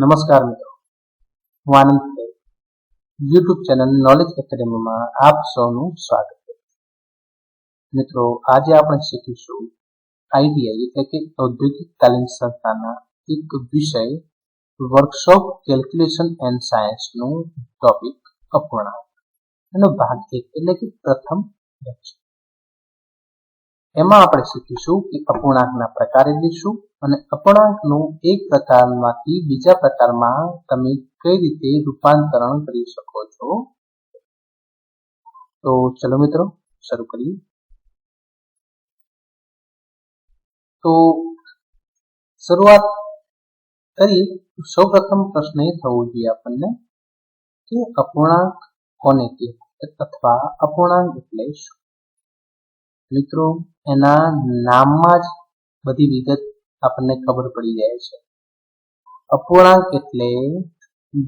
નમસ્કાર મિત્રો. હું આનંદ યુટ્યુબ ચેનલ નોલેજ એકેડેમીમાં આપ સૌનું સ્વાગત છે. મિત્રો, આજે આપણે શીખીશું આઈડીઆઈ એટલે કે ઔદ્યોગિક તાલીમ સંસ્થાના એક વિષય વર્કશોપ કેલ્ક્યુલેશન એન્ડ સાયન્સનું ટોપિક અપૂર્ણાંક. એનો ભાગ એક એટલે કે પ્રથમ એમાં આપણે શીખીશું કે અપૂર્ણાંકના પ્રકારે શું અને અપૂર્ણાંકનું એક પ્રકારમાંથી બીજા પ્રકારમાં તમે કઈ રીતે રૂપાંતરણ કરી શકો છો? તો ચલો મિત્રો, શરૂ કરીએ. તો શરૂઆત કરી, સૌપ્રથમ પ્રશ્ન એ થવો જોઈએ આપણને કે અપૂર્ણાંક કોને કહેવાય અથવા અપૂર્ણાંક એટલે શું? મિત્રો, એના નામમાં જ બધી વિગત આપણને ખબર પડી જાય છે. અપૂર્ણાંક એટલે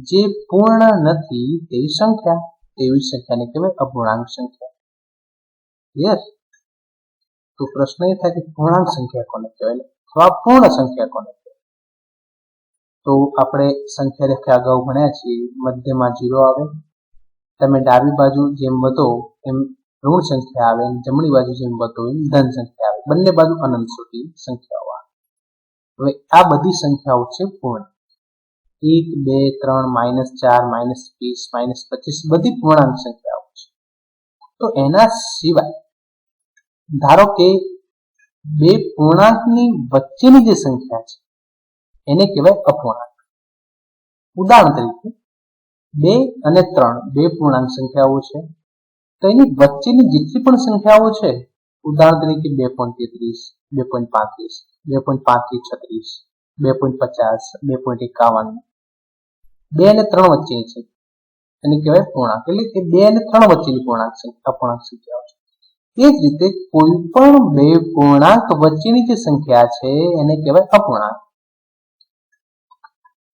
જે પૂર્ણ નથી તેવી સંખ્યા. તેવી સંખ્યાને કહેવાય અપૂર્ણાંક સંખ્યા. તો પ્રશ્ન એ થાય કે પૂર્ણાંક સંખ્યા કોને કહેવાય અથવા પૂર્ણ સંખ્યા કોને કહેવાય? તો આપણે સંખ્યા રેખા અગાઉ ભણ્યા છીએ, મધ્યમાં જીરો આવે. તમે ડાબી બાજુ જેમ વધો એમ ઋણ સંખ્યા આવે જમણી બાજુ જેમ વધો એમ ધન સંખ્યા આવે. બંને બાજુ અનંત સુધી સંખ્યાઓ હવે આ બધી સંખ્યાઓ છે પૂર્ણ. એક, બે, ત્રણ, માઇનસ ચાર, માઇનસ વીસ, માઇનસ પચીસ, બધી પૂર્ણાંક સંખ્યાઓ છે. તો એના સિવાય, ધારો કે બે પૂર્ણાંકની વચ્ચેની જે સંખ્યા છે, એને કહેવાય અપૂર્ણાંક. ઉદાહરણ તરીકે, બે અને ત્રણ, બે પૂર્ણાંક સંખ્યાઓ છે. તો એની વચ્ચેની જેટલી પણ સંખ્યાઓ છે, ઉદાહરણ તરીકે બે પોઈન્ટ તેત્રીસ, બે પોઈન્ટ પાંત્રીસ બે પોઈન્ટ પાંત્રીસ છત્રીસ, બે પોઈન્ટ પચાસ, બે પોઈન્ટ એકાવન. બે અને ત્રણ વચ્ચેની છે. એને કહેવાય પૂર્ણાંક. એટલે કે બે અને ત્રણ વચ્ચેની પૂર્ણાંક અપૂર્ણાંક સંખ્યાઓ છે એ જ રીતે કોઈ પણ બે પૂર્ણાંક વચ્ચેની જે સંખ્યા છે, એને કહેવાય અપૂર્ણાંક.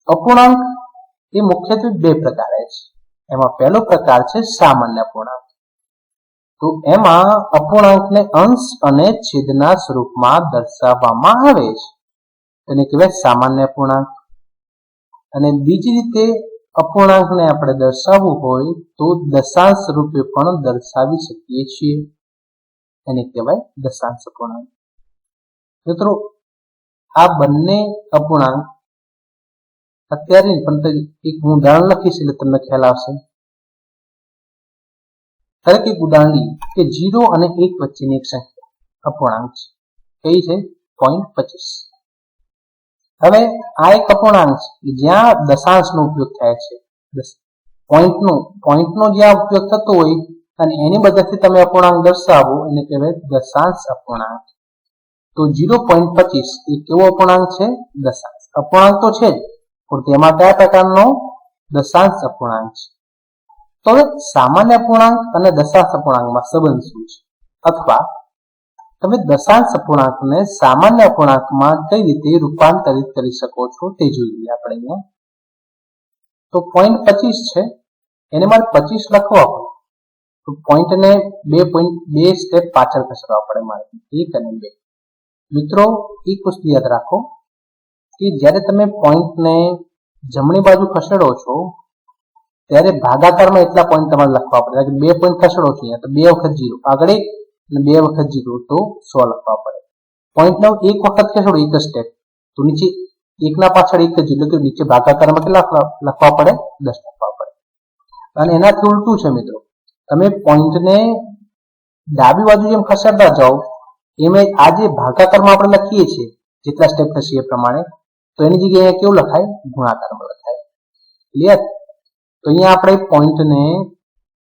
અપૂર્ણાંક એ મુખ્યત્વે બે પ્રકારે છે. એમાં પહેલો પ્રકાર છે સામાન્ય અપૂર્ણાંક તો એમાં અપૂર્ણાંકને અંશ અને છેદના સ્વરૂપમાં દર્શાવવામાં આવે છે. તેને કહેવાય સામાન્ય અપૂર્ણાંક અને બીજી રીતે અપૂર્ણાંકને આપણે દર્શાવવું હોય તો દશાંશ રૂપે પણ દર્શાવી શકીએ છીએ. એને કહેવાય દશાંશ અપૂર્ણાંક મિત્રો, આ બંને અપૂર્ણાંક અત્યારે પણ એક હું ઉદાહરણ લખીશ એટલે તમને ખ્યાલ આવશે. એક ઉદાહરણ કે જીરો અને એક વચ્ચેની એક સંખ્યા. અપૂર્ણાંક છે. કઈ છે? પોઈન્ટ પચીસ. હવે આ એક અપૂર્ણાંક છે જ્યાં દશાંશનો ઉપયોગ થાય છે. પોઈન્ટનો પોઈન્ટનો જ્યાં ઉપયોગ થતો હોય અને એની મદદથી તમે અપૂર્ણાંક દર્શાવો, એને કહેવાય દશાંશ અપૂર્ણાંક. તો જીરો પોઈન્ટ પચીસ એ કેવો અપૂર્ણાંક છે? દશાંશ. અપૂર્ણાંક તો છે જ, પણ તેમાં કયા પ્રકારનો? દશાંશ અપૂર્ણાંક છે. તો હવે સામાન્ય અપૂર્ણાંક અને દશાંશ અપૂર્ણાંકમાં સંબંધ શું છે? અથવા તમે દશાંશ અપૂર્ણાંકને સામાન્ય અપૂર્ણાંકમાં કઈ રીતે રૂપાંતરિત કરી શકો છો તે જોઈએ આપણે અહીંયા. તો પોઈન્ટ પચીસ છે. એને મારે પચીસ લખવા હોય. તો પોઈન્ટને બે પોઈન્ટ બે સ્ટેપ પાછળ ખસેડવા પડે મારે. એક અને બે. મિત્રો, એક વસ્તુ યાદ રાખો કે જ્યારે તમે પોઈન્ટને જમણી બાજુ ખસેડો છો ત્યારે ભાગાકારમાં એટલા પોઈન્ટ તમારે લખવા પડે. કે બે પોઈન્ટ ખસેડો છે તો બે વખત જીરો આગળ એક અને બે વખત જીરો તો સો લખવા પડે. પોઈન્ટ નો એક વખત ખસેડો એક સ્ટેપ તો નીચે એકના પાછળ એક જ એટલે કે નીચે ભાગાકારમાં કેટલા લખવા પડે? દસ લખવા પડે. અને એનાથી ઉલટું છે મિત્રો. તમે પોઈન્ટને ડાબી બાજુ જેમ ખસેડતા જાઓ, એમ આ જે ભાગાકારમાં આપણે લખીએ છીએ જેટલા સ્ટેપ થશે એ પ્રમાણે, તો એની જગ્યાએ કેવું લખાય? ગુણાકારમાં લખાય. ક્લિયર તો અહીંયા આપણે પોઈન્ટને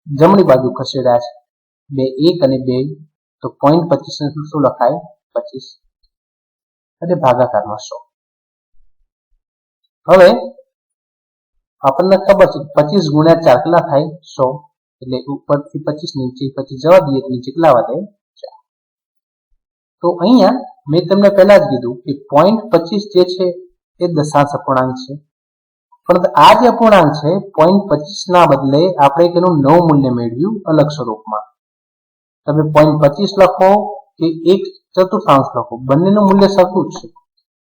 જમણી બાજુ ખસેડ્યા છે. બે એક અને બે. તો પોઈન્ટ પચીસ શું લખાય? પચીસ. અને ભાગાકારમાં સો. હવે આપણને ખબર છે પચીસ ગુણ્યા ચાર કેટલા થાય? સો. એટલે ઉપરથી પચીસ, નીચે પચીસ જવા દઈએ નીચે કેટલા વધે? તો અહીંયા મેં તમને પહેલા જ કીધું કે પોઈન્ટ પચીસ જે છે એ દશાંશ અપૂર્ણાંક છે. પણ આ જે અપૂર્ણાંક છે પોઈન્ટ પચીસ ના બદલે આપણે તેનું નવ મૂલ્ય મેળવ્યું અલગ સ્વરૂપમાં. તમે પોઈન્ટ પચીસ લખો કે એક ચતુર્થાંશ લખો. બંનેનું મૂલ્ય સરખું છે.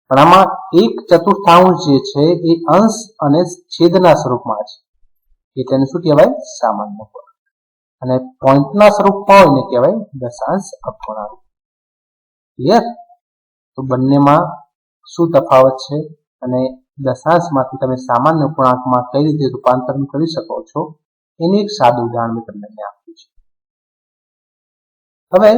પણ આમાં એક ચતુર્થાંશ જે છે, એ અંશ અને છેદના સ્વરૂપમાં છે. એ તેને શું કહેવાય? સામાન્ય અને પોઈન્ટના સ્વરૂપમાં હોય ને કહેવાય દશાંશ અપૂર્ણાંક. ક્લિયર તો બંનેમાં શું તફાવત છે? અને દશાંશમાંથી તમે સામાન્ય પૂર્ણાંકમાં કઈ રીતે રૂપાંતરણ કરી શકો છો, એનું એક સાદું ઉદાહરણ મેં તમને આપ્યું છે. હવે,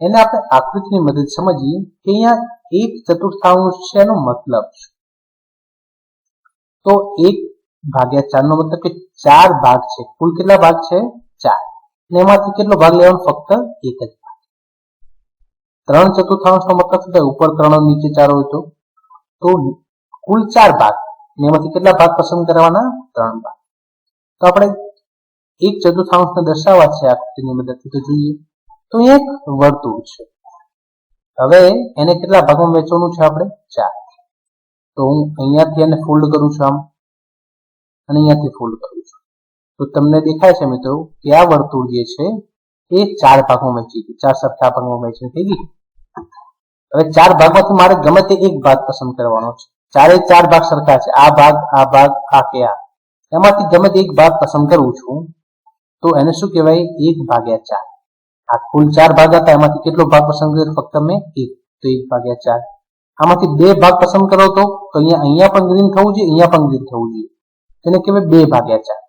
એને આપણે આકૃતિની મદદ સમજીએ કે અહીંયા એક ચતુર્થાંશ છે એનો મતલબ તો એક ભાગ્યા ચાર નો મતલબ કે ચાર ભાગ છે. કુલ કેટલા ભાગ છે? ચાર. અને એમાંથી કેટલો ભાગ લેવાનો? ફક્ત એક જ ભાગ. ત્રણ ચતુર્થાંશ નો મતલબ ઉપર ત્રણ નીચે ચાર હોય તો કુલ ચાર ભાગ. અને એમાંથી કેટલા ભાગ પસંદ કરવાના? ત્રણ ભાગ. તો આપણે એક ચતુર્થાંશને દર્શાવવા છે આકૃતિની મદદથી. તો જોઈએ. તો એક વર્તુળ છે. હવે એને કેટલા ભાગમાં વહેંચવાનું છે આપણે? ચાર. તો હું અહીંયાથી એને ફોલ્ડ કરું છું આમ. અને અહીંયાથી ફોલ્ડ કરું છું. તો તમને દેખાય છે મિત્રો કે આ વર્તુળ જે છે, એ ચાર ભાગમાં વહેંચી ગઈ ચાર સરખા ભાગમાં વહેંચી થઈ ગઈ હવે ચાર ભાગમાંથી મારે ગમે તે એક ભાગ પસંદ કરવાનો છે. ચારે ચાર ભાગ સરખા છે. આ ભાગ આ ભાગ, આ કે આ. એમાંથી ગમે તે એક ભાગ પસંદ કરું છું, તો એને શું કહેવાય? એક ભાગ્યા ચાર. આ કુલ ચાર ભાગ હતા, એમાંથી કેટલો ભાગ પસંદ કર્યો? ફક્ત મેં એક. તો એક ભાગ્યા ચાર. આમાંથી બે ભાગ પસંદ કરો તો અહીંયા અહીંયા પણ ગ્રીન થવું જોઈએ, અહીંયા પણ ગ્રીન થવું જોઈએ. એને કહેવાય બે ભાગ્યા ચાર.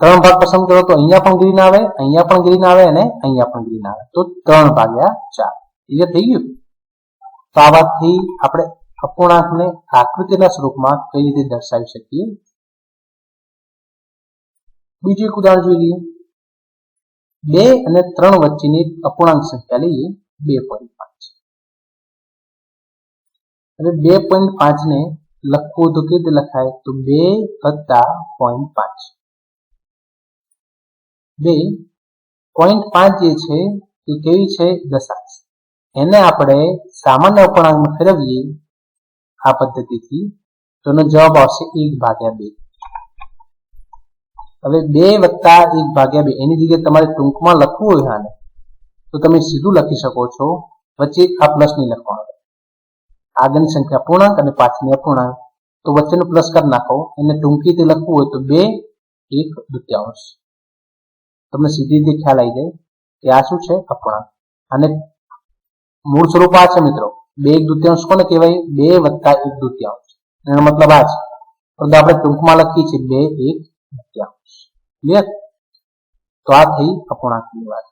ત્રણ ભાગ પસંદ કરો તો અહીંયા પણ ગ્રીન આવે, અહીંયા પણ ગ્રીન આવે અને અહીંયા પણ ગ્રીન આવે. તો ત્રણ ભાગ્યા ચાર. એ થઈ ગયું? તો આ વાતથી આપણે અપૂર્ણાંકને આકૃતિના સ્વરૂપમાં કઈ રીતે દર્શાવી શકીએ? બીજું એક ઉદાહરણ જોઈ લઈએ. બે અને ત્રણ વચ્ચેની અપૂર્ણાંક સંખ્યા લઈએ, બે પોઈન્ટ પાંચ. અને બે પોઈન્ટ પાંચ ને લખવું તો કેવી રીતે લખાય? તો બે વત્તા પોઈન્ટ પાંચ. બે પોઈન્ટ પાંચ જે છે, એ કેવી છે? દશાંશ. એને આપણે સામાન્ય અપૂર્ણાંકમાં ફેરવીએ આ પદ્ધતિથી તો એનો જવાબ આવશે એક ભાગ્યા બે. હવે બે વત્તા એક ભાગ્યા બે, એની જગ્યાએ તમારે ટૂંકમાં લખવું હોય આને, તો તમે સીધું લખી શકો છો, વચ્ચે આ પ્લસ નહીં લખવાનું. આગળની સંખ્યા અપૂર્ણાંક અને પાછળની અપૂર્ણાંક. તો વચ્ચેનું પ્લસ કરી નાખો, એને ટૂંકીથી લખવું હોય તો બે, એક દૃત્યાંશ તમને સીધી રીતે ખ્યાલ આવી જાય કે આ શું છે? અપૂર્ણાંક. અને મૂળ સ્વરૂપ આ છે મિત્રો. બે એક દુત્યાંશ કોને કહેવાય? બે વત્તા એક દુત્યાંશ એનો મતલબ આ છે. પરંતુ આપણે ટૂંકમાં લખીએ છીએ બે એક દુત્યાંશ ક્લિયર તો આ થઈ અપૂર્ણાંકની વાત.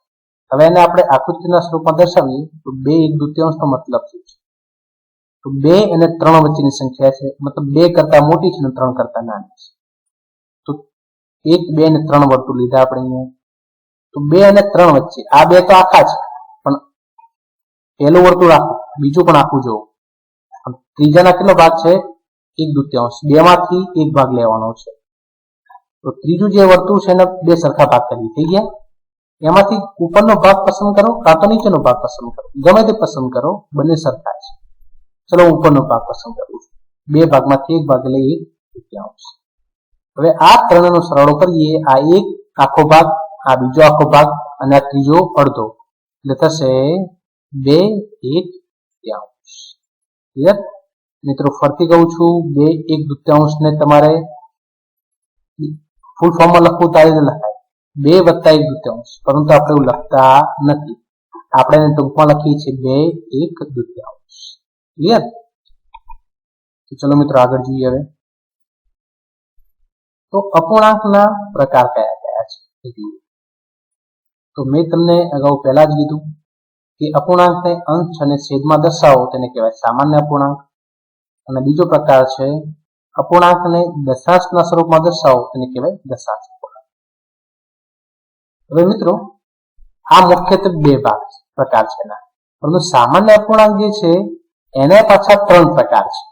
હવે એને આપણે આકૃતિના સ્વરૂપમાં દર્શાવીએ, તો બે એક દૃત્યાંશનો મતલબ શું છે? તો બે અને ત્રણ વચ્ચેની સંખ્યા છે. મતલબ બે કરતા મોટી છે અને ત્રણ કરતા નાની છે. તો એક, બે અને ત્રણ વર્તુળ લીધા આપણે અહીંયા. તો બે અને ત્રણ વચ્ચે. આ બે તો આખા છે, પણ પહેલું વર્તુળ આખું. બીજું પણ આખું જો ત્રીજાના કેટલો ભાગ છે? એક દૃત્યાંશ. બે માંથી એક ભાગ લેવાનો છે. તો ત્રીજું જે વર્તુળ છે એને બે સરખા ભાગ કરી થઈ ગયા. એમાંથી ઉપરનો ભાગ પસંદ કરો કાં તો નીચેનો ભાગ પસંદ કરો. ગમે તે પસંદ કરો, બંને સરખા છે. ચલો ઉપરનો ભાગ પસંદ કરું છું. બે ભાગમાંથી એક ભાગ લઈ એક હવે આ ત્રણનો સરવાળો કરીએ. આ એક આખો ભાગ, આ બીજો આખો ભાગ અને આ ત્રીજો અડધો. એટલે થશે બે, એક તૃતીયાંશ ક્લિયર મિત્રો ફરતી કહું છું, બે એક દૃત્યાંશ ને તમારે ફૂલ ફોર્મમાં લખવું તો લખાય. બે વત્તા એક દૃત્યાંશ, પરંતુ આપણે એવું લખતા નથી. આપણે એને ટૂંકમાં લખીએ છીએ બે એક દૃત્યાંશ. ક્લિયર તો ચલો મિત્રો, આગળ જોઈએ હવે. તો અપૂર્ણાંકના પ્રકાર કયા કયા છે? તો મેં તમને અગાઉ પહેલા જ કીધું કે અપૂર્ણાંકને અંશ અને છેદમાં દર્શાવો તેને કહેવાય સામાન્ય અપૂર્ણાંક. અને બીજો પ્રકાર છે, અપૂર્ણાંકને દશાંશના સ્વરૂપમાં દર્શાવો તેને કહેવાય દશાંશ હવે મિત્રો, આ મુખ્યત્વે બે ભાગ પ્રકાર છે એના. પરંતુ સામાન્ય અપૂર્ણાંક જે છે, એના પાછા ત્રણ પ્રકાર છે.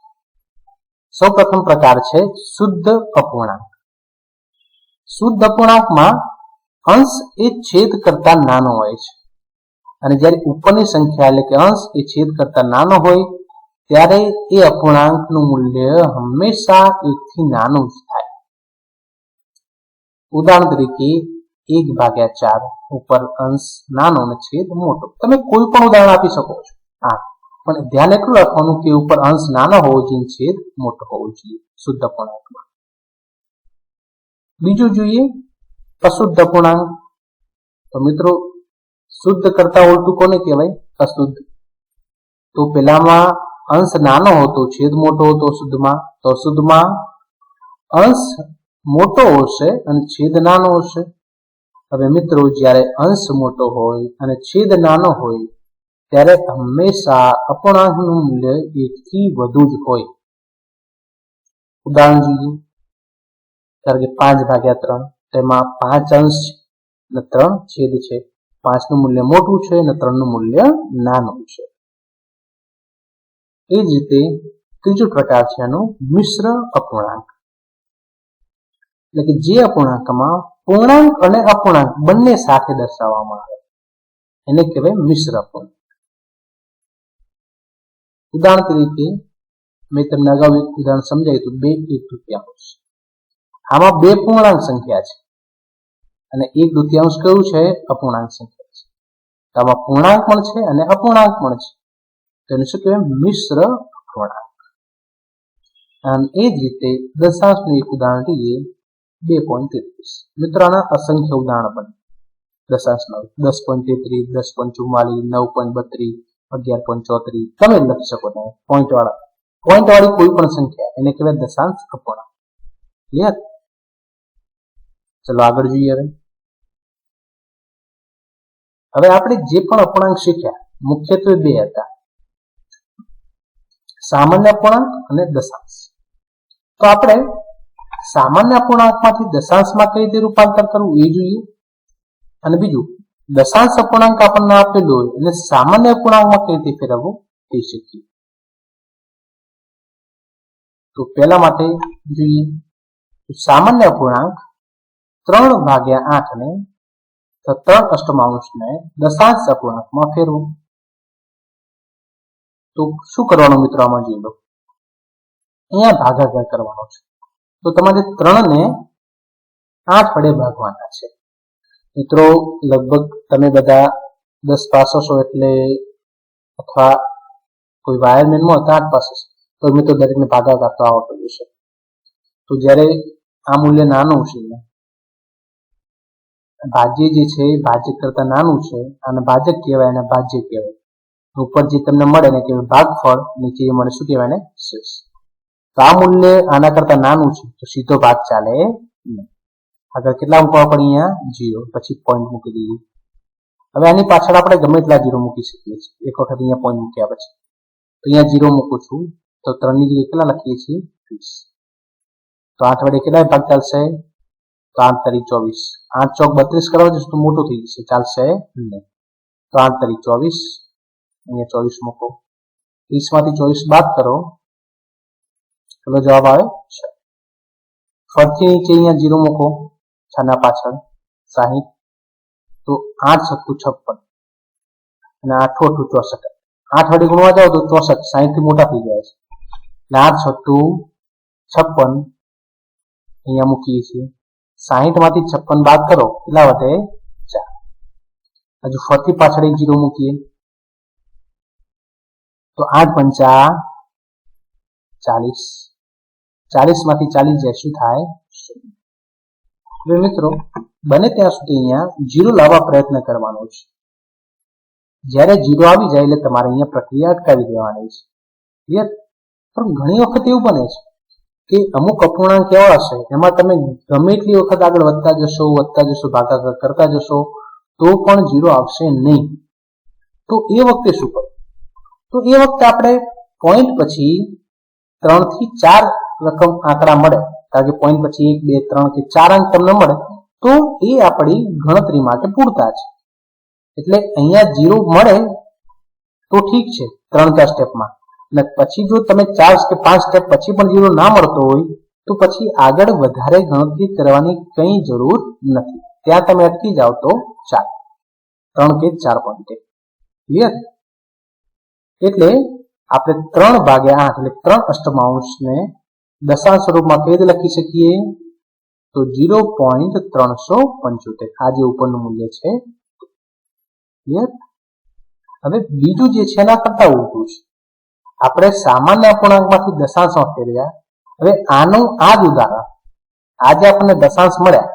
સૌ પ્રથમ પ્રકાર છે, શુદ્ધ અપૂર્ણાંક. શુદ્ધ અપૂર્ણાંકમાં અંશ એ છેદ કરતા નાનો હોય છે. અને જ્યારે ઉપરની સંખ્યા એટલે કે અંશ એ છેદ કરતા નાનો હોય, ત્યારે એ અપૂર્ણાંકનું મૂલ્ય હંમેશા એકથી નાનું જ થાય. ઉદાહરણ તરીકે, એક ભાગ્યા ચાર ઉપર અંશ નાનો અને છેદ મોટો. તમે કોઈ પણ ઉદાહરણ આપી શકો છો. હા, પણ ધ્યાન એટલું રાખવાનું કે ઉપર અંશ નાનો હોવો જોઈએ, છેદ મોટો હોવો જોઈએ, શુદ્ધ અપૂર્ણાંકમાં. બીજું જોઈએ, અશુદ્ધ અપૂર્ણાંક. તો મિત્રો શુદ્ધ કરતા ઉલટું કોને કહેવાય? અશુદ્ધ. તો પેલામાં અંશ નાનો હતો, છેદ મોટો હતો શુદ્ધમાં, તો અશુદ્ધમાં અંશ મોટો હશે અને છેદ નાનો હશે. હવે મિત્રો, જ્યારે અંશ મોટો હોય અને છેદ નાનો હોય, ત્યારે હંમેશા અપૂર્ણાંકનું મૂલ્ય એકથી વધુ જ હોય. ઉદાહરણ જોઈએ. કારણ કે પાંચ ભાગ્યા ત્રણ તેમાં પાંચ અંશ છે ત્રણ છેદ છે. પાંચનું મૂલ્ય મોટું છે અને ત્રણનું મૂલ્ય નાનું છે. એ જ રીતે ત્રીજો પ્રકાર છે એનો મિશ્ર અપૂર્ણાંક. એટલે કે જે અપૂર્ણાંકમાં પૂર્ણાંક અને અપૂર્ણાંક બંને સાથે દર્શાવવામાં આવે. એને કહેવાય મિશ્ર અપૂર્ણાંક. ઉદાહરણ તરીકે મેં તમને અગાઉ એક ઉદાહરણ સમજાવ્યું હતું, બે એક તૃતીયાંશ આમાં બે પૂર્ણાંક સંખ્યા છે. અને એક દુત્યાંશ કયું છે? અપૂર્ણાંક સંખ્યા છે. તો આમાં પૂર્ણાંક પણ છે અને અપૂર્ણાંક પણ છે. તેને શું કહેવાય? મિશ્ર અપૂર્ણાંક. અને એ જ રીતે દશાંશનું એક ઉદાહરણ લઈએ, બે પોઈન્ટ તેત્રીસ. મિત્રોના અસંખ્ય ઉદાહરણ બને. દશાંશના દસ પોઈન્ટ તેત્રીસ, દસ પોઈન્ટ ચુમ્માલીસ, નવ પોઈન્ટ બત્રીસ, અગિયાર પોઈન્ટ ચોત્રીસ. તમે લખી શકો તમે પોઈન્ટ વાળા પોઈન્ટ વાળી કોઈ પણ સંખ્યા, એને કહેવાય દશાંશ અપૂર્ણાંક. ક્લિયર? ચલો આગળ જોઈએ હવે. હવે આપણે જે પણ અપૂર્ણાંક શીખ્યા, મુખ્યત્વે બે હતા. સામાન્ય અપૂર્ણાંક અને દશાંશ. તો આપણે સામાન્ય અપૂર્ણાંકમાંથી દશાંશમાં કઈ રીતે રૂપાંતર કરવું એ જોઈએ. અને બીજું, દશાંશ અપૂર્ણાંક આપણને આપેલો હોય એટલે સામાન્ય અપૂર્ણાંકમાં કઈ રીતે ફેરવવું તે શીખીએ. તો પહેલા માટે જોઈએ. સામાન્ય અપૂર્ણાંક ત્રણ ભાગ્યા આઠ ને તો ત્રણ અષ્ટમાંશને દશાંશ અપૂર્ણાંકમાં ફેરવું તો શું કરવાનું મિત્રો આમાં જોઈ લો અહીંયા ભાગાકાર કરવાનો છે તો તમારે ત્રણને આઠ વડે ભાગવાના છે મિત્રો લગભગ તમે બધા દસ પાસો છો એટલે અથવા કોઈ વાયરમેનમાં હતા આઠ પાસો તો મિત્રો દરેકને ભાગાકાર તો આવડતો જશે તો જ્યારે આ મૂલ્ય નાનું છે ભાજ્ય જે છે, એ ભાજક કરતા નાનું છે અને ભાજક કહેવાય અને ભાજ્ય કહેવાય. ઉપર જે તમને મળે ને કે ભાગફળ, નીચે એ મળે શું કહેવાય ને શેષ તો આ મૂલ્ય આના કરતા નાનું છે, તો સીધો ભાગ ચાલે. નહીં આગળ કેટલા મૂકવા પડે અહીંયા? જીરો પછી પોઈન્ટ મૂકી દઈએ. હવે આની પાછળ આપણે ગમે એટલા જીરો મૂકી શકીએ છીએ. એક વખત અહીંયા પોઈન્ટ મૂક્યા પછી. તો અહીંયા જીરો મૂકું છું. તો ત્રણની જગ્યાએ કેટલા લખીએ છીએ? ત્રીસ. તો આઠ વડે કેટલા ભાગ ચાલશે? તો આઠ તારીખ ચોવીસ. આઠ ચોક બત્રીસ કરવા જશે તો મોટું થઈ જશે. ચાલશે? નહીં તો આઠ તારીખ ચોવીસ. અહીંયા ચોવીસ મૂકો. ત્રીસમાંથી ચોવીસ બાદ કરો. ચલો જવાબ આવે. છે ફરતી નીચે અહીંયા જીરો મૂકો. છના પાછળ. સાહીઠ. તો આઠ સત્તુ છપ્પન. અને આઠો અઠું ચોસઠ. આઠ વડે ગુણવા જાઓ તો ચોસઠ. સાહીઠથી મોટા થઈ જાય છે. એટલે આઠ છઠ્ઠું છપ્પન અહીંયા મૂકીએ છીએ. સાહીઠમાંથી છપ્પન બાદ કરો કેટલા વધે ચાર. હજુ ફરતી પાછળ એક જીરો મૂકીએ. તો આઠ પંચા ચાલીસ ચાલીસ. માંથી ચાલીસ જાય, શું થાય? મિત્રો, બને ત્યાં સુધી અહીંયા જીરો લાવવા પ્રયત્ન કરવાનો છે. જ્યારે જીરો આવી જાય એટલે તમારે અહીંયા પ્રક્રિયા અટકાવી દેવાની છે. પણ ઘણી વખત એવું બને છે. કે અમુક અપૂર્ણાંક એવા હશે, એમાં તમે ગમે એટલી વખત આગળ વધતા જશો વધતા જશો, ભાગાકાર કરતા જશો, તો પણ જીરો આવશે નહીં. તો એ વખતે શું કરવું તો એ વખતે આપણે પોઈન્ટ પછી ત્રણથી ચાર રકમ આંકડા મળે. કારણ કે પોઈન્ટ પછી એક, બે, ત્રણ કે ચાર અંક તમને મળે, તો એ આપણી ગણતરી માટે પૂરતા છે. એટલે અહીંયા જીરો મળે તો ઠીક છે, ત્રણ ચાર સ્ટેપમાં અને પછી જો તમે ચાર કે પાંચ સ્ટેપ પછી પણ જીરો ના મળતો હોય, તો પછી આગળ વધારે ગણતરી કરવાની કઈ જરૂર નથી. ત્યાં તમે અટકી જાઓ તો ચાર. ત્રણ કે ચાર પોઈન્ટે ક્લિયર એટલે આપણે ત્રણ ભાગ્યા આઠ, એટલે ત્રણ અષ્ટમાંશને દશાંશ સ્વરૂપમાં કઈ રીતે લખી શકીએ? તો જીરો પોઈન્ટ ત્રણસો પંચોતેર. આ જે ઉપરનું મૂલ્ય છે. ક્લિયર હવે બીજું જે છે એના કરતા ઉલટું છે. આપણે સામાન્ય અપૂર્ણાંકમાંથી દશાંશમાં ફેરવ્યા હવે આનું આ જ ઉદાહરણ. આજે આપણને દશાંશ મળ્યા.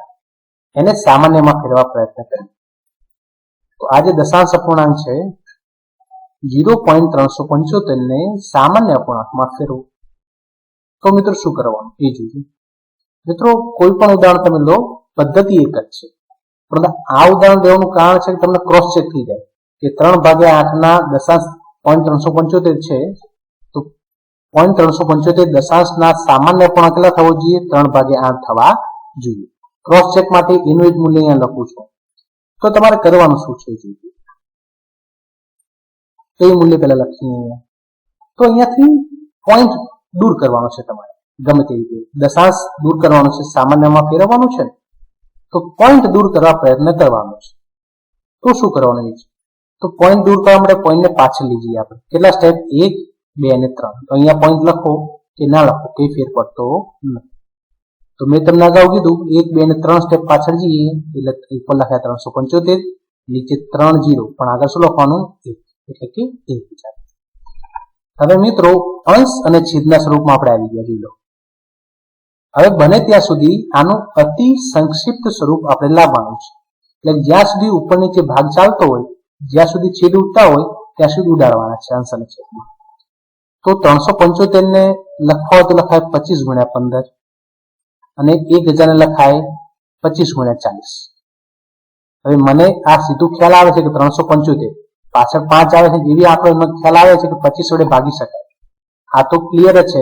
એને સામાન્યમાં ફેરવા પ્રયત્ન કરીએ. તો આજે દશાંશ અપૂર્ણાંક છે જીરો પોઈન્ટ ત્રણસો પંચોતેર ને સામાન્ય અપૂર્ણાંકમાં ફેરવો. તો મિત્રો શું કરવાનું? એ જોઈએ મિત્રો, કોઈ પણ ઉદાહરણ તમે લો, પદ્ધતિ એક જ છે. પરંતુ આ ઉદાહરણ દેવાનું કારણ છે કે તમને ક્રોસ ચેક થઈ જાય. કે ત્રણ ભાગ્યા આઠના દશાંશ પોઈન્ટ ત્રણસો પંચોતેર છે. પોઈન્ટ ત્રણસો પંચોતેર દશાંશના સામાન્ય અપૂર્ણાંક કેટલા થવો જોઈએ? ત્રણ ભાગ્યા આઠ થવા જોઈએ. ક્રોસ ચેક માટે ઇનવેજ મૂલ્ય અહીંયા લખું છું. તો તમારે કરવાનું શું છે? જોઈએ તો એ મૂલ્ય પહેલા લખીએ અહીંયા. તો અહીંયાથી પોઈન્ટ દૂર કરવાનો છે તમારે. ગમે તે રીતે. દશાંશ દૂર કરવાનો છે. સામાન્યમાં ફેરવવાનું છે તો પોઈન્ટ દૂર કરવા પ્રયત્ન કરવાનો છે. તો શું કરવાનું છે? તો પોઈન્ટ દૂર કરવા માટે પોઈન્ટને પાછળ લઈ જઈએ આપણે. કેટલા સ્ટેપ એક બે અને ત્રણ. તો અહીંયા પોઈન્ટ લખો કે ના લખો, કઈ ફેર પડતો નથી. તો મેં તમને અગાઉ કીધું, એક, બે અને ત્રણ સ્ટેપ પાછળ જઈએ, એટલે ઉપર લખ્યા ત્રણસો પંચોતેર, નીચે ત્રણ જીરો. પણ આગળ શું લખવાનું? એક. એટલે કે એક હજાર. હવે મિત્રો, અંશ અને છેદના સ્વરૂપમાં આપણે આવી ગયા, લીલો. હવે બને ત્યાં સુધી આનું અતિ સંક્ષિપ્ત સ્વરૂપ આપણે લાવવાનું છે. એટલે જ્યાં સુધી ઉપર નીચે ભાગ ચાલતો હોય, જ્યાં સુધી છેદ ઉડતા હોય, ત્યાં સુધી ઉડાડવાના છે અંશ અને છેદમાં. તો ત્રણસો પંચોતેર ને લખવા તો લખાય પચીસ ગુણ્યા પંદર અને એક હજાર ને લખાય પચીસ ગુણ્યા ચાલીસ. હવે મને આ સીધું ખ્યાલ આવે છે કે ત્રણસો પંચોતેર. પાછળ પાંચ આવે છે એવી આંકડો એમાં ખ્યાલ આવે છે કે પચીસ વડે ભાગી શકાય. આ તો ક્લિયર છે.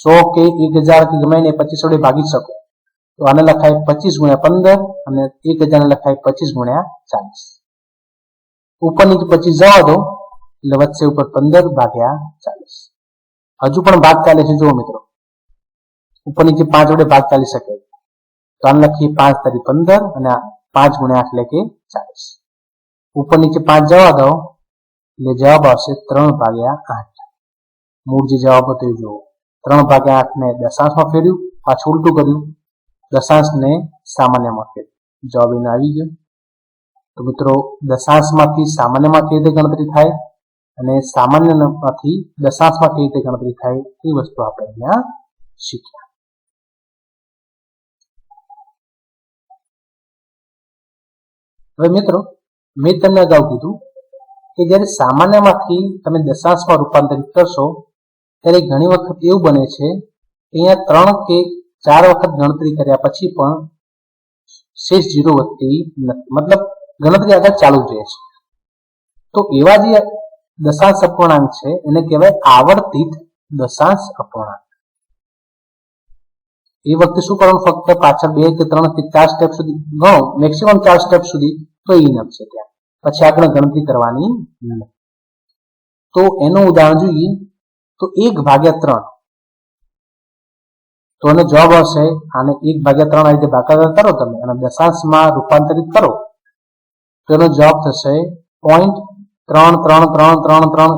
સો કે એક હજાર કે ગમે ને પચીસ વડે ભાગી શકો. તો આને લખાય પચીસ ગુણ્યા પંદર અને એક હજાર ને લખાય પચીસ ગુણ્યા ચાલીસ. ઉપરની પચીસ જવા દો. એટલે વચ્ચે ઉપર પંદર ભાગ્યા ચાલીસ. હજુ પણ ભાગ ચાલે છે, જુઓ મિત્રો. ઉપર નીચે પાંચ વડે ભાગ ચાલી શકે. તો આને લખીએ પાંચ તારી પંદર અને પાંચ ગુણ્યા આઠ લખીએ ચાલીસ. ઉપર નીચે પાંચ જવા દો એટલે જવાબ આવશે ત્રણ ભાગ્યા આઠ. મૂળ જે જવાબ હતો એ જુઓ. ત્રણ ભાગ્યા આઠ ને દશાંશમાં ફેર્યું. પાછું ઉલટું કર્યું. દશાંશ ને સામાન્યમાં ફેર્યું. જવાબ એને આવી ગયો. તો મિત્રો, દશાંશમાંથી સામાન્યમાં કેવી રીતે ગણતરી થાય? અને સામાન્યમાંથી દશાંશમાં કેવી રીતે ગણતરી થાય એ વસ્તુ આપણે અહીંયા શીખ્યા. હવે મિત્રો, મેં તમને અગાઉ કીધું કે જ્યારે સામાન્યમાંથી તમે દશાંશમાં રૂપાંતરિત કરશો, ત્યારે ઘણી વખત એવું બને છે કે અહીંયા ત્રણ કે ચાર વખત ગણતરી કર્યા પછી પણ શેષ જીરો વધતી નથી. મતલબ ગણતરી આગળ ચાલુ રહે છે. તો એવા જે દશાંશ અપૂર્ણાંક છે, એને કહેવાય આવર્તિત દશાંશ અપૂર્ણાંક. એ વખતે શું કરવાનું? ફક્ત પાછળ બે કે ત્રણ કે ચાર સ્ટેપ સુધી ગણો મેક્સિમમ ચાર સ્ટેપ સુધી તો ઇનફ છે ત્યાં પછી આગળ ગણતરી કરવાની તો એનું ઉદાહરણ જોઈએ, તો એક ભાગ્યા ત્રણ. તો એનો જવાબ આવશે, આને એક ભાગ્યા ત્રણ આ રીતે ભાગાકાર કરો તમે, અને દશાંશમાં રૂપાંતરિત કરો. તો એનો જવાબ થશે પોઈન્ટ ત્રણ ત્રણ ત્રણ ત્રણ ત્રણ.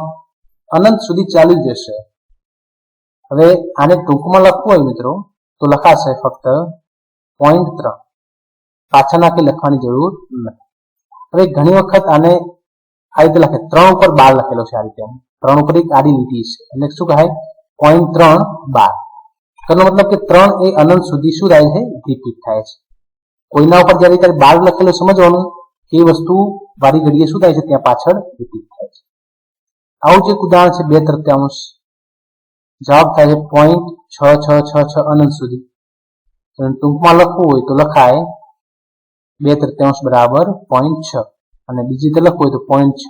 અનંત સુધી ચાલી જશે. હવે આને ટૂંકમાં લખવું હોય મિત્રો, તો લખાશે ફક્ત પોઈન્ટ ત્રણ. પાછા નાખી લખવાની જરૂર નથી. હવે ઘણી વખત આને આ રીતે લખે, ત્રણ ઉપર બાર લખેલો છે આ રીતે ત્રણ ઉપર એક આડી લીટી છે. એટલે શું કહે પોઈન્ટ ત્રણ બાર. તેનો મતલબ કે ત્રણ એ અનંત સુધી શું થાય છે? રિપીટ થાય છે. કોઈના ઉપર જયારે ત્યારે બાર લખેલું સમજવાનું કે વસ્તુ વારી ઘડીએ શું થાય છે? ત્યાં પાછળ રિપીટ થાય છે. આવું જે ઉદાહરણ છે, બે તૃત્યાંશ. જવાબ થાય છે પોઈન્ટ છ છ છ છ અનંત સુધી. ટૂંકમાં લખવું હોય તો લખાય બે તૃત્યાંશ બરાબર પોઈન્ટ છ. અને બીજી રીતે લખવું હોય તો પોઈન્ટ છ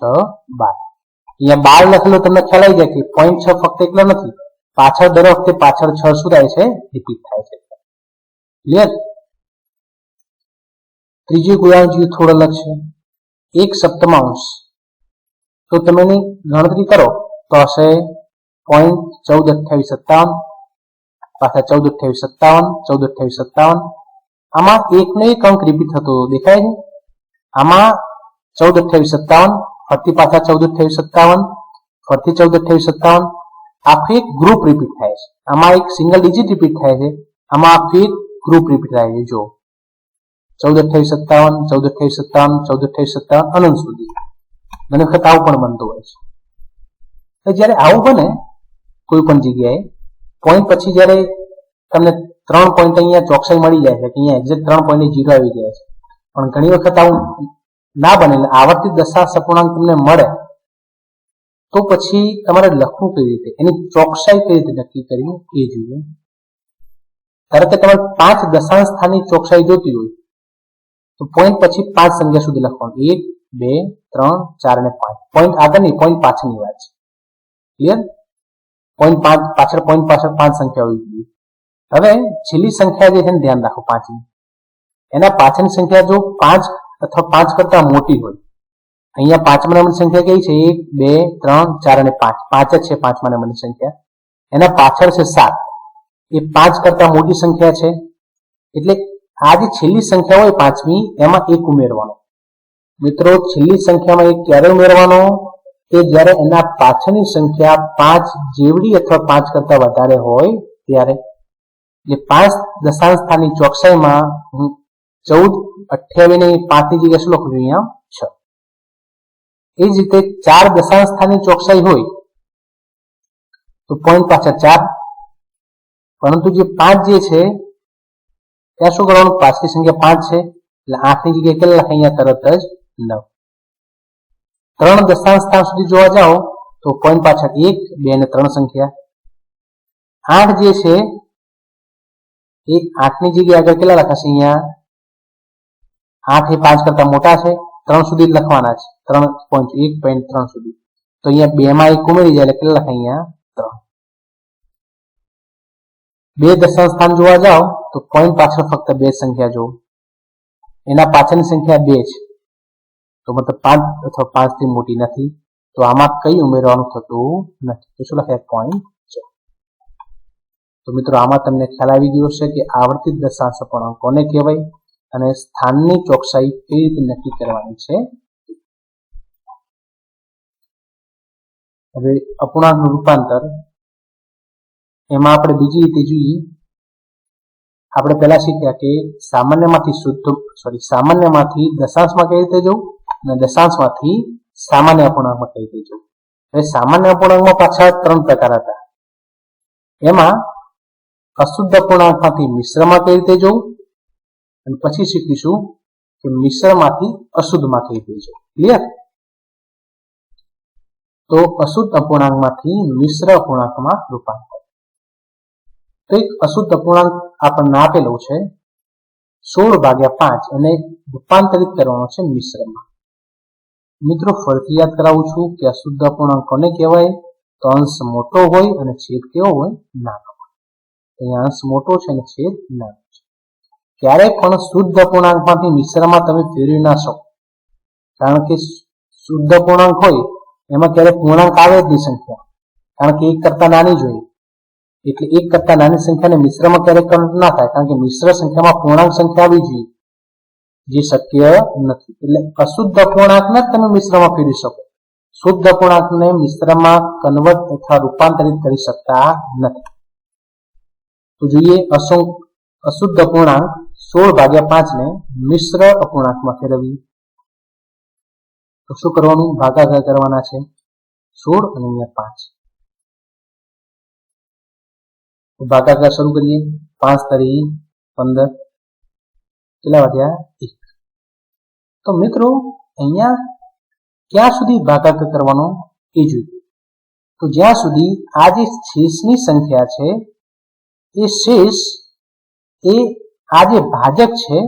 બાર. અહીંયા બાર લખેલો તમને ખ્યાલ આવી જાય કે પોઈન્ટ છ ફક્ત એટલો નથી. પાછળ દર વખતે પાછળ છ શું થાય છે? રિપીટ થાય છે. ક્લિયર ત્રીજું ઉદાહરણ જોઈએ થોડો અલગ છે એક સપ્તમાંશ. તો તમે ગણતરી કરો, તો હશે પોઈન્ટ ચૌદ અઠ્યાવીસ સત્તાવન, પાછા ચૌદ અઠ્યાવીસ સત્તાવન, ચૌદ અઠ્યાવીસ સત્તાવન. આમાં એકનો એક અંક રિપીટ થતો દેખાય છે. આમાં ચૌદ અઠ્યાવીસ સત્તાવન ફરતી પાછા ચૌદ અઠ્યાવીસ સત્તાવન ફરતી ચૌદ અઠ્યાવીસ સત્તાવન. આખું એક ગ્રુપ રિપીટ થાય છે. આમાં એક સિંગલ ડિજિટ રિપીટ થાય છે. આમાં આખું એક ગ્રુપ રિપીટ થાય છે. જો ચૌદ અઠ્યાવીસ સત્તાવન ચૌદ અઠ્યાવીસ સત્તાવન ચૌદ અઠ્યાવીસ સત્તાવન અનંત સુધી. મને વખત આવું પણ બનતું હોય છે. જયારે આવું બને, કોઈ પણ જગ્યાએ પોઈન્ટ પછી જ્યારે તમને ત્રણ પોઈન્ટ અહીંયા ચોકસાઈ મળી જાય છે, કે અહીંયા એક્ઝેક્ટ ત્રણ પોઈન્ટ જીરો આવી જાય છે. પણ ઘણી વખત આવું ના બને આવર્તિત દશા સપૂર્ણાંક તમને મળે, તો પછી તમારે લખવું કઈ રીતે? એની ચોકસાઈ કઈ રીતે નક્કી કરવી? એ જોઈએ. ધારો કે તમારે પાંચ દશાંશ સ્થાનની ચોકસાઈ જોતી હોય તો પોઈન્ટ પછી પાંચ સંખ્યા સુધી લખવાનું. એક, બે, ત્રણ, ચાર અને પાંચ. પોઈન્ટ આગળની પોઈન્ટ પાછળની વાત છે. ક્લિયર પોઈન્ટ પાંચ, પાછળ પોઈન્ટ પાછળ પાંચ સંખ્યા હોવી જોઈએ. હવે છેલ્લી સંખ્યા જે છે ને ધ્યાન રાખો, પાંચની. એના પાછળની સંખ્યા જો પાંચ અથવા પાંચ કરતા મોટી હોય, અહીંયા પાંચમા નંબરની સંખ્યા કઈ છે? એક, બે, ત્રણ, ચાર અને પાંચ. પાંચ જ છે પાંચમા નંબરની સંખ્યા. એના પાછળ છે સાત. એ પાંચ કરતા મોટી સંખ્યા છે. એટલે આ જે છેલ્લી સંખ્યા હોય પાંચમી, એમાં એક ઉમેરવાનો. મિત્રો, છેલ્લી સંખ્યામાં એક ક્યારે ઉમેરવાનો? કે જ્યારે એના પાછળની સંખ્યા પાંચ જેવડી અથવા પાંચ કરતા વધારે હોય, ત્યારે એટલે પાંચ દશાંશ સ્થાનની ચોકસાઈમાં હું ચૌદ અઠ્યાવીસ ને પાંચની જગ્યાએ શું લખું છું અહીંયા? છ. એ જ રીતે ચાર દશાંશ સ્થાનની ચોકસાઈ હોય, તો પોઈન્ટ પાછળ ચાર. પરંતુ જે પાંચ જે છે ત્યાં શું કરવાનું પાછલી સંખ્યા પાંચ છે, એટલે આઠની જગ્યાએ કેટલા લખાય? અહીંયા તરત જ નવ. ત્રણ દશાંશ સ્થાન સુધી જોવા જાઓ, તો પોઈન્ટ પાછળ એક, બે અને ત્રણ સંખ્યા. આઠ જે છે, એ આઠની જગ્યાએ આગળ કેટલા લખાશે અહીંયા? આઠ એ પાંચ કરતા મોટા છે, ત્રણ સુધી લખવાના છે. ત્રણ પોઈન્ટ એક પોઈન્ટ ત્રણ સુધી. તો અહીંયા બે માં એક ઉમેરી જાય, એટલે કેટલા લખાય અહીંયા? ત્રણ. બે દશાંશ સ્થાન જોવા જાઓ તો કોઈન પાછળ ફક્ત બે સંખ્યા જોવો. એના પાછળની સંખ્યા બે છે. તો મતલબ પાંચ અથવા પાંચથી મોટી નથી. તો આમાં કઈ ઉમેરવાનું થતું નથી. તો શું લખે? પોઈન્ટ તો મિત્રો, આમાં તમને ખ્યાલ આવી ગયો છે કે આવર્તિત દશાંશ અપૂર્ણાંક કોને કહેવાય અને સ્થાનની ચોકસાઈ કઈ રીતે નક્કી કરવાની છે? હવે અપૂર્ણાંકનું રૂપાંતર. એમાં આપણે બીજી રીતે જોઈએ આપણે પહેલા શીખ્યા કે સામાન્યમાંથી શુદ્ધ સોરી સામાન્યમાંથી દશાંશમાં કઈ રીતે જવું? અને દશાંશમાંથી સામાન્ય અપૂર્ણાંકમાં કઈ રીતે જવું? એટલે સામાન્ય અપૂર્ણાંકમાં પાછા ત્રણ પ્રકાર હતા. એમાં અશુદ્ધ અપૂર્ણાંકમાંથી મિશ્રમાં કઈ રીતે જવું? અને પછી શીખીશું કે મિશ્રમાંથી અશુદ્ધમાં કઈ રીતે જવું. ક્લિયર તો અશુદ્ધ અપૂર્ણાંકમાંથી મિશ્ર અપૂર્ણાંકમાં રૂપાંતર. એક અશુદ્ધ અપૂર્ણાંક આપણને આપેલો છે. સોળ ભાગ્યા પાંચ અને રૂપાંતરિત કરવાનો છે મિશ્રમાં. મિત્રો, ફરીથી યાદ કરાવું છું કે અશુદ્ધ અપૂર્ણાંક કોને કહેવાય? તો અંશ મોટો હોય અને છેદ કેવો હોય? નાનો હોય. અહીંયા અંશ મોટો છે અને છેદ નાનો છે. ક્યારેય પણ શુદ્ધ અપૂર્ણાંકમાંથી મિશ્રમાં તમે ફેરવી ના શકો. કારણ કે શુદ્ધ અપૂર્ણાંક હોય, એમાં ક્યારેક પૂર્ણાંક આવે જ નહીં સંખ્યા કારણ કે એક કરતા નાની જોઈએ એટલે એક કરતા નાની સંખ્યાને મિશ્રમાં ક્યારેક કન્વર્ટ ના થાય, કારણ કે મિશ્ર સંખ્યામાં પૂર્ણાંક સંખ્યા આવી જોઈએ જે શક્ય નથી. એટલે અશુદ્ધ અપૂર્ણાંકને તમે મિશ્રમાં ફેરવી શકો. શુદ્ધ અપૂર્ણાંકને મિશ્રમાં કન્વર્ટ અથવા રૂપાંતરિત કરી શકતા નથી. તો જોઈએ અશુદ્ધ અપૂર્ણાંક સોળ ભાગ્યા પાંચ ને મિશ્ર અપૂર્ણાંકમાં ફેરવી તો શું કરવાનું? ભાગાકાર કરવાના છે. સોળ અને પાંચ. ભાગાકાર શરૂ કરીએ પાંચ તરી પંદર કેટલા વધ્યા એક તો મિત્રો અહીંયા ક્યાં સુધી ભાગાકાર કરવાનો એ જોઈએ તો જ્યાં સુધી આ જે શેષની સંખ્યા છે એ શેષ એ આ જે ભાજક છે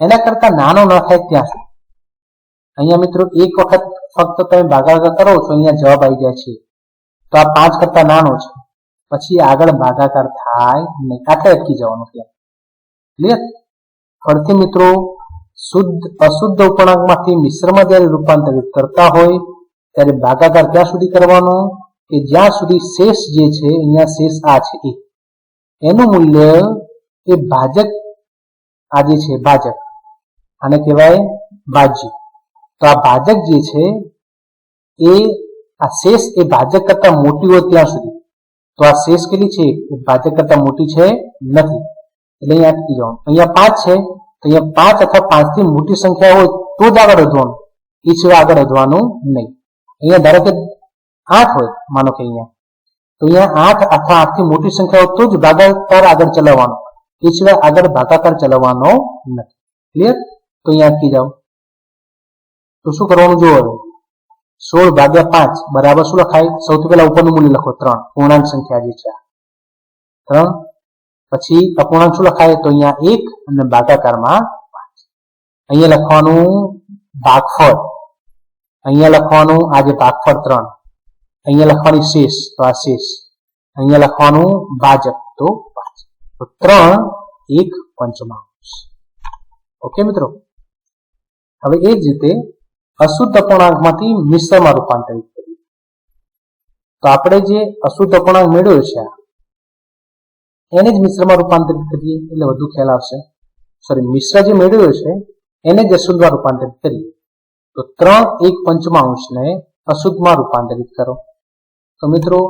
એના કરતા નાનો ન થાય ત્યાં સુધી અહીંયા મિત્રો એક વખત ફક્ત તમે ભાગાકાર કરો છો અહીંયા જવાબ આવી જાય છે તો આ પાંચ કરતા નાનો છે પછી આગળ ભાગાકાર થાય નહીં આખે અટકી જવાનું ત્યાં ક્લિયર ફરીથી મિત્રો, શુદ્ધ, અશુદ્ધ ઉપણાંકમાંથી મિશ્રમાં જ્યારે રૂપાંતરિત કરતા હોય, ત્યારે ભાગાકાર ક્યાં સુધી કરવાનો? કે જ્યાં સુધી શેષ જે છે, અહીંયા શેષ આ છે. એ એનું મૂલ્ય એ ભાજક, આ જે છે, ભાજક. આને કહેવાય ભાજ્ય. તો આ ભાજક જે છે, એ, આ શેષ એ ભાજક કરતા મોટી હોય ત્યાં સુધી. તો આ શેષ કેટલી છે એ ભાજક કરતા મોટી છે નથી એટલે અહીંયા અટકી જવાનું અહીંયા પાંચ છે તો અહીંયા પાંચ અથવા પાંચથી મોટી સંખ્યા હોય તો જ આગળ વધવાનું એ સિવાય આગળ વધવાનું નહીં અહીંયા ધારો કે આઠ હોય માનો કે અહીંયા તો અહીંયા આઠ અથવા આઠથી મોટી સંખ્યા હોય તો જ ભાગાકાર આગળ ચલાવવાનો એ સિવાય આગળ ભાગાકાર ચલાવવાનો નથી ક્લિયર તો અહીંયા અટકી જાઓ તો શું કરવાનું જુઓ હવે સોળ ભાગ્યા પાંચ બરાબર શું લખાય? સૌથી પહેલા ઉપરનું મૂલ્ય લખો ત્રણ. પૂર્ણાંક સંખ્યા જે છે. ત્રણ. પછી અપૂર્ણાંક શું લખાય? તો અહીંયા એક અને ભાગાકારમાં પાંચ. અહીંયા લખવાનું ભાગફળ. અહીંયા લખવાનું આજે ભાગફળ ત્રણ. અહીંયા લખવાની શેષ, તો આ શેષ. અહીંયા લખવાનું ભાજક, તો પાંચ તો ત્રણ એક પંચમાંશ. ઓકે મિત્રો? હવે એ જ રીતે અશુદ્ધ અપૂર્ણાંકમાંથી મિશ્રમાં રૂપાંતરિત કરીએ તો આપણે જે અશુદ્ધ અપૂર્ણાંક મેળવ્યો છે, એને જ મિશ્રમાં રૂપાંતરિત કરીએ એટલે વધુ ખ્યાલ આવશે. સોરી મિશ્ર જે મેળવ્યો છે, એને જ અશુદ્ધમાં રૂપાંતરિત કરીએ. તો ત્રણ એક પંચમાંશને અશુદ્ધમાં રૂપાંતરિત કરો. તો મિત્રો,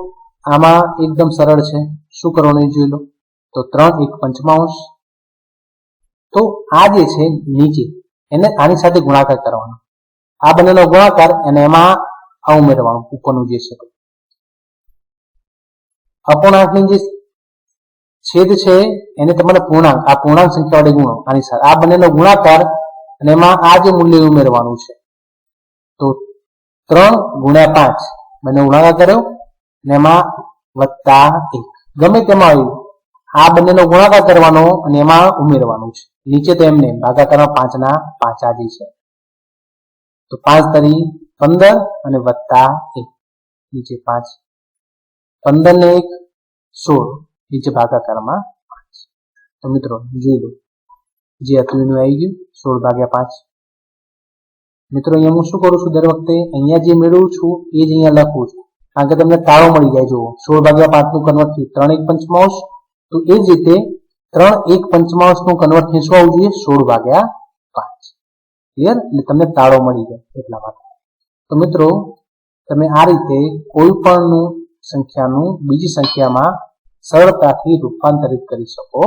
આમાં એકદમ સરળ છે. શું કરવાનું જોઈ લો. તો ત્રણ એક પંચમાંશ. તો આ જે છે, નીચે, એને આની સાથે ગુણાકાર કરવાનો. આ બંનેનો ગુણાકાર અને એમાં આ ઉમેરવાનું, ઉપરનું જે છે. અપૂર્ણાંકની જે છેદ છે, એને તમારે પૂર્ણાંક, આ પૂર્ણાંક સંખ્યા વડે ગુણો, આની સાથે. આ બંનેનો ગુણાકાર અને એમાં આ જે મૂલ્ય ઉમેરવાનું છે. તો ત્રણ ગુણ્યા પાંચ, બંને ગુણાકાર કર્યો અને એમાં વત્તા એક. ગમે તેમાં આવ્યું આ બંનેનો ગુણાકાર કરવાનો અને એમાં ઉમેરવાનું છે. નીચે તો એમને ભાગાકારમાં પાંચના પાંચ આજી છે. તો પાંચ તરી પંદર અને વત્તા એક, નીચે પાંચ. પંદર ને એક, સોળ, નીચે ભાગાકારમાં પાંચ. તો મિત્રો, જોઈ લો. જે હતું આવી ગયું, સોળ ભાગ્યા પાંચ. મિત્રો, અહીંયા હું શું કરું છું? દર વખતે અહીંયા જે મેળવું છું, એ જ અહીંયા લખું છું. કારણ કે તમને તાળો મળી જાય, જુઓ. સોળ ભાગ્યા પાંચનું કન્વર્ટ થયું, ત્રણ એક પંચમાંશ. તો એ જ રીતે ત્રણ એક પંચમાંશનું કન્વર્ટ આવવું જોઈએ, સોળ ભાગ્યા ક્લિયર એટલે તમને તાળો મળી જાય એટલા માટે. તો મિત્રો, તમે આ રીતે કોઈ પણ સંખ્યાનું બીજી સંખ્યામાં સરળતાથી રૂપાંતરિત કરી શકો